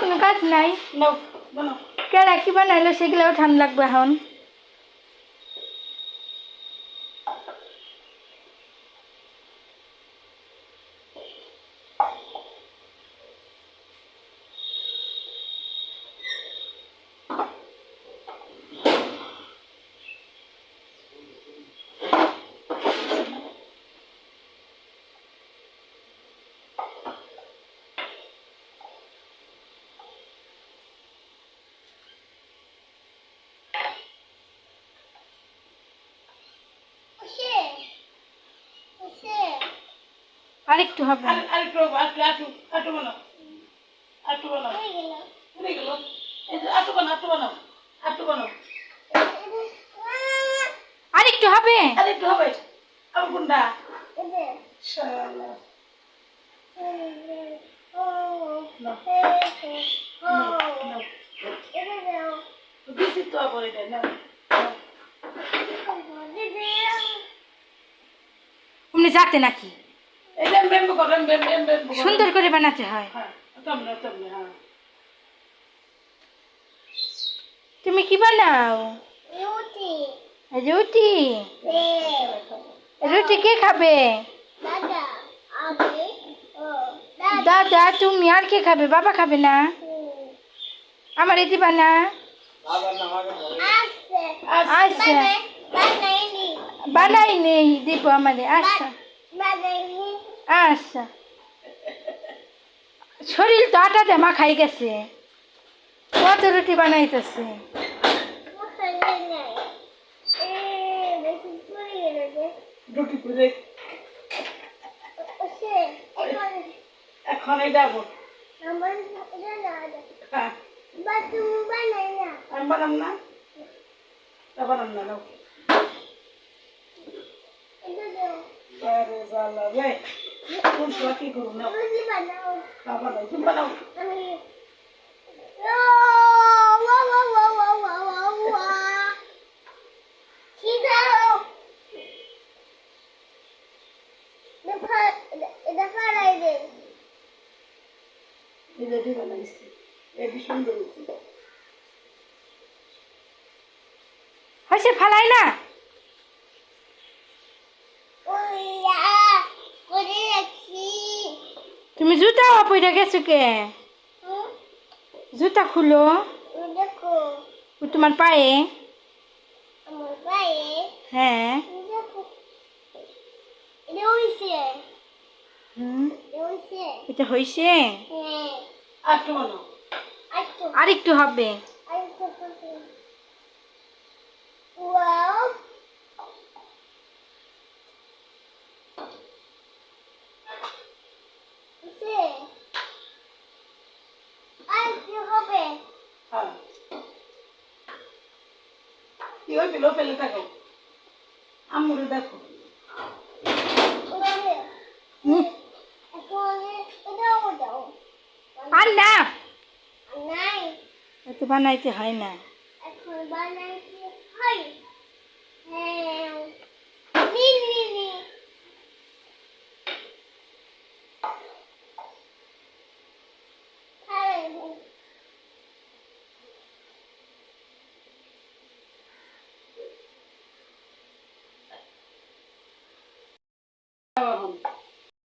কোনো কাজ নাই। কেডা কি বানাইলো সেগুলোও ঠান্ডা লাগবে এখন। আরেকটু হবে। আর আরেকটু আরেকটু আরেকটু আরেকটু বানাও। আরেকটু বানাও। হয়ে গেল। এই যে আরেকটু বানাও আরেকটু বানাও আরেকটু বানাও। আরেকটু হবে। আরেকটু হবে আবার কোনটা? শালা। দিছি তো নাও। যাতে নাকি? সুন্দর করে বানাতে হয়। হ্যাঁ হ্যাঁ। তুমি কি বানাও? রুটি। রুটি? কে খাবে? দাদা তুমি আর কে খাবে? বাবা খাবে না? আমার এটি বানা। আচ্ছা বানাই নেই দিব আমারে আচ্ছা। আচ্ছা। শরীর তো আটা জামা খাই গেছে। কত রুটি বানাইতেছে? এখন হ্যাঁ। আমি বানাম না। তা বানাম না নাও আরে জ্বালা রে কোন সময় কি করব নাও তা বানাও তুমি বানাও এটা দিয়ে বানাইছি এটি সুন্দর হয়েছে হয়েছে ফালাই না তুমি জুতা পইরা গেছো কে? জুতা খুলো। ও তোমার পায়ে? হ্যাঁ। হুম, এটা হয়েছে আর আর একটু হবে। কি ওই পিলো ফেলে থাকো। আম্মুরে দেখো। আর না এত বানাইতে হয় না। বানাইতে হয়। হ্যাঁ।